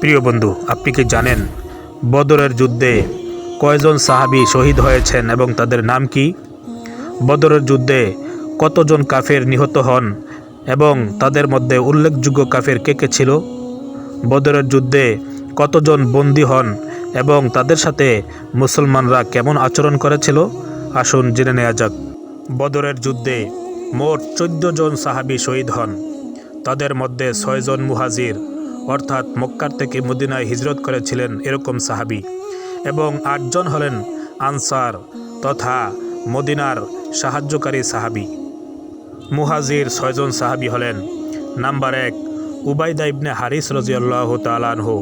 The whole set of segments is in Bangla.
প্রিয় বন্ধু, আপনি কি জানেন, বদরের যুদ্ধে কয়জন সাহাবী শহীদ হয়েছেন এবং তাদের নাম কি? বদরের যুদ্ধে কতজন কাফের নিহত হন এবং তাদের মধ্যে উল্লেখযোগ্য কাফের কে কে ছিল? বদরের যুদ্ধে কতজন বন্দী হন এবং তাদের সাথে মুসলমানরা কেমন আচরণ করেছিল? আসুন জেনে নেওয়া যাক। বদরের যুদ্ধে মোট চোদ্দ জন সাহাবী শহীদ হন। তাদের মধ্যে ছয়জন মুহাজির। অর্থাৎ মক্কার থেকে মদিনায় হিজরত করেছিলেন এরকম সাহাবী। এবং আটজন হলেন আনসার তথা মদিনার সাহায্যকারী সাহাবি। মুহাজির ছয়জন সাহাবী হলেন। নাম্বার এক উবাইদা ইবনে হারিস রজিয়াল্লাহ তালানহু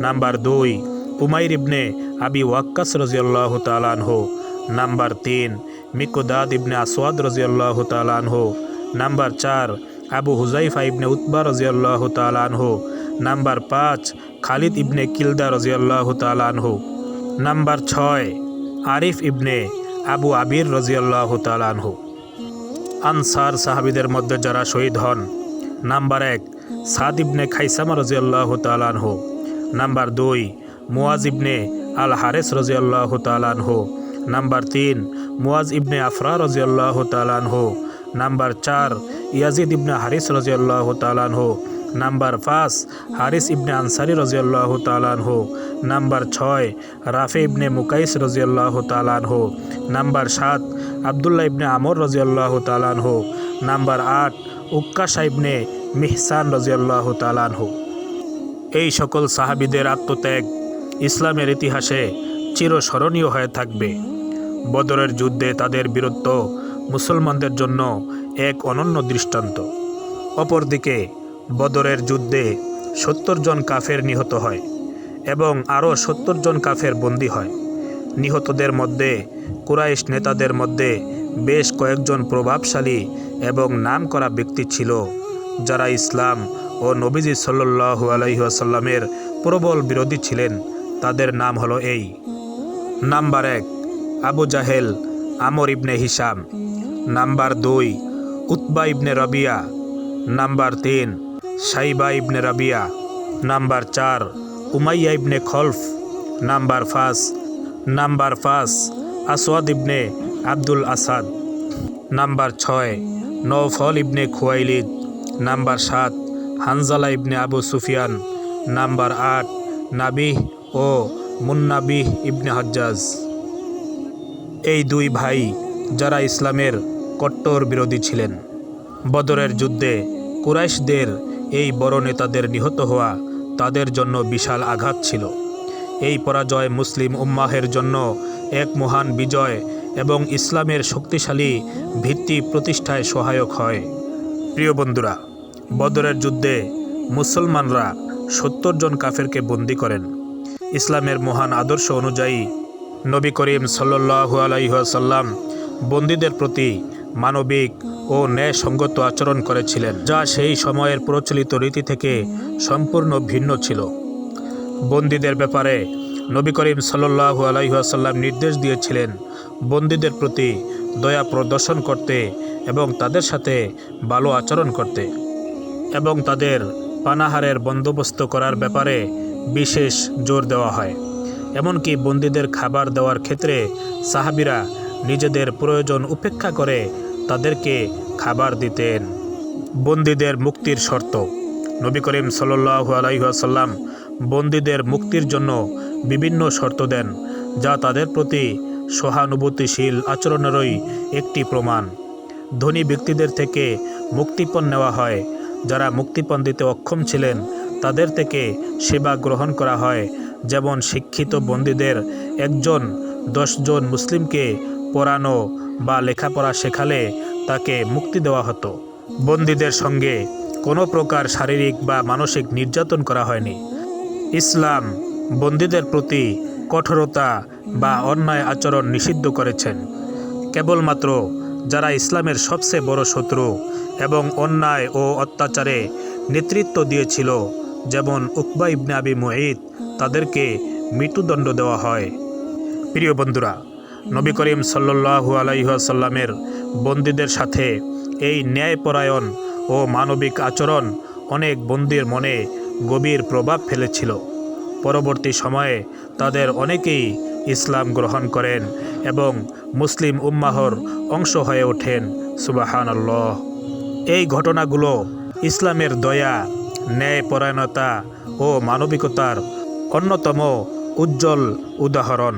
নাম্বার দুই, উমাইর ইবনে আবি ওয়াক্কাস রজিয়াল্লাহ তালানহু নাম্বার তিন, মিকুদাদ ইবনে আসওয়াদ রজিয়াল্লাহ তালানহু নাম্বার চার, আবু হুজাইফা ইবনে উতবা রজিয়াল্লাহ তালানহু নাম্বার পাঁচ, খালিদ ইবনে কিলদা রজিয়াল্লাহ তালানহু নাম্বার ছয়, আরিফ ইবনে আবু আবির রজিয়াল্লাহ তালানহু আনসার সাহাবিদের মধ্যে যারা শহীদ হন। নাম্বার এক, সাদ ইবনে খাইসামা রজিয়াল্লাহ তালানহু নাম্বার দুই মুয়াজ ইবনে আল হারেস রজিয়াল্লাহ তালানহু নাম্বার তিন মুয়াজ ইবনে আফরা রজিয়াল্লাহ তালানহু নাম্বার চার, ইয়াজিদ ইবনে হারিস রজিয়াল্লাহ তালানহু নাম্বার পাঁচ, হারিস ইবনে আনসারি রজিয়াল্লাহ তালানহু নাম্বার ছয়, রাফে ইবনে মুকাইস রজিয়াল্লাহ তালানহু নাম্বার সাত, আবদুল্লাহ ইবনে আমর রজিয়াল্লাহ তালানহু নাম্বার আট উক্কা সাইবনে মিহসান রজিয়াল্লাহ তালানহু এই সকল সাহাবিদের আত্মত্যাগ ইসলামের ইতিহাসে চিরস্মরণীয় হয়ে থাকবে। বদরের যুদ্ধে তাদের বীরত্ব মুসলমানদের জন্য এক অনন্য দৃষ্টান্ত। অপরদিকে বদরের যুদ্ধে সত্তর জন কাফের নিহত হয় এবং আরও সত্তর জন কাফের বন্দী হয়। নিহতদের মধ্যে কুরাইশ নেতাদের মধ্যে বেশ কয়েকজন প্রভাবশালী এবং নামকরা ব্যক্তি ছিল, যারা ইসলাম ও নবীজি সাল্লু আলহিহাসাল্লামের প্রবল বিরোধী ছিলেন। তাদের নাম হলো এই। নাম্বার এক, Abu Jahl, Amr ibn Hisham number দুই, উতবা ইবনে রবিয়া। নাম্বার তিন সাইবা ইবনে রাবিয়া, নাম্বার চার, উমাইয়া ইবনে খলফ, নাম্বার পাঁচ নাম্বার পাঁচ, Aswad ibn Abdul Asad, number ছয় নৌফল ইবনে খুয়াইলিদ, নাম্বার সাত, Hanzala ibn Abu Sufyan, number আট, নাবিহ ও মুন্নাবিহ ইবনে হজ্জাজ। এই দুই ভাই যারা ইসলামের কট্টর বিরোধী ছিলেন। বদরের যুদ্ধে কুরাইশদের এই বড় নেতাদের নিহত হওয়া তাদের জন্য বিশাল আঘাত ছিল। এই পরাজয় মুসলিম উম্মাহের জন্য এক মহান বিজয় এবং ইসলামের শক্তিশালী ভিত্তি প্রতিষ্ঠায় সহায়ক হয়। প্রিয় বন্ধুরা, বদরের যুদ্ধে মুসলমানরা সত্তর জন কাফেরকে বন্দি করেন। ইসলামের মহান আদর্শ অনুযায়ী নবী করিম সাল্লু আলাইসাল্লাম বন্দীদের প্রতি মানবিক ও ন্যায়সঙ্গত আচরণ করেছিলেন, যা সেই সময়ের প্রচলিত রীতি থেকে সম্পূর্ণ ভিন্ন ছিল। বন্দীদের ব্যাপারে নবী করিম সাল্লু আলাইসাল্লাম নির্দেশ দিয়েছিলেন, বন্দীদের প্রতি দয়া প্রদর্শন করতে এবং তাদের সাথে ভালো আচরণ করতে এবং তাদের পানাহারের বন্দোবস্ত করার ব্যাপারে বিশেষ জোর দেওয়া হয়। এমনকি বন্দীদের খাবার দেওয়ার ক্ষেত্রে সাহাবিরা নিজেদের প্রয়োজন উপেক্ষা করে তাদেরকে খাবার দিতেন। বন্দীদের মুক্তির শর্ত। নবী করিম সাল্লু আলাইসাল্লাম বন্দীদের মুক্তির জন্য বিভিন্ন শর্ত দেন, যা তাদের প্রতি সহানুভূতিশীল আচরণেরই একটি প্রমাণ। ধনী ব্যক্তিদের থেকে মুক্তিপণ নেওয়া হয়। যারা মুক্তিপণ দিতে অক্ষম ছিলেন, তাদের থেকে সেবা গ্রহণ করা হয়। যেমন শিক্ষিত বন্দীদের একজন দশজন মুসলিমকে পড়ানো বা লেখাপড়া শেখালে তাকে মুক্তি দেওয়া হতো। বন্দীদের সঙ্গে কোনো প্রকার শারীরিক বা মানসিক নির্যাতন করা হয়নি। ইসলাম বন্দীদের প্রতি কঠোরতা বা অন্যায় আচরণ নিষিদ্ধ করেছেন। কেবলমাত্র যারা ইসলামের সবচেয়ে বড় শত্রু এবং অন্যায় ও অত্যাচারে নেতৃত্ব দিয়েছিল, যেমন উকবা ইবনে আবি মুঈদ তাদেরকে মৃত্যুদণ্ড দেওয়া হয়। প্রিয় বন্ধুরা নবী করিম সাল্লু আলাইসাল্লামের বন্দীদের সাথে এই ন্যায়পরায়ণ ও মানবিক আচরণ অনেক বন্দির মনে গভীর প্রভাব ফেলেছিল। পরবর্তী সময়ে তাদের অনেকেই ইসলাম গ্রহণ করেন এবং মুসলিম উম্মাহর অংশ হয়ে ওঠেন। সুবাহান এই ঘটনাগুলো ইসলামের দয়া, ন্যায়পরায়ণতা ও মানবিকতার অন্যতম উজ্জ্বল উদাহরণ।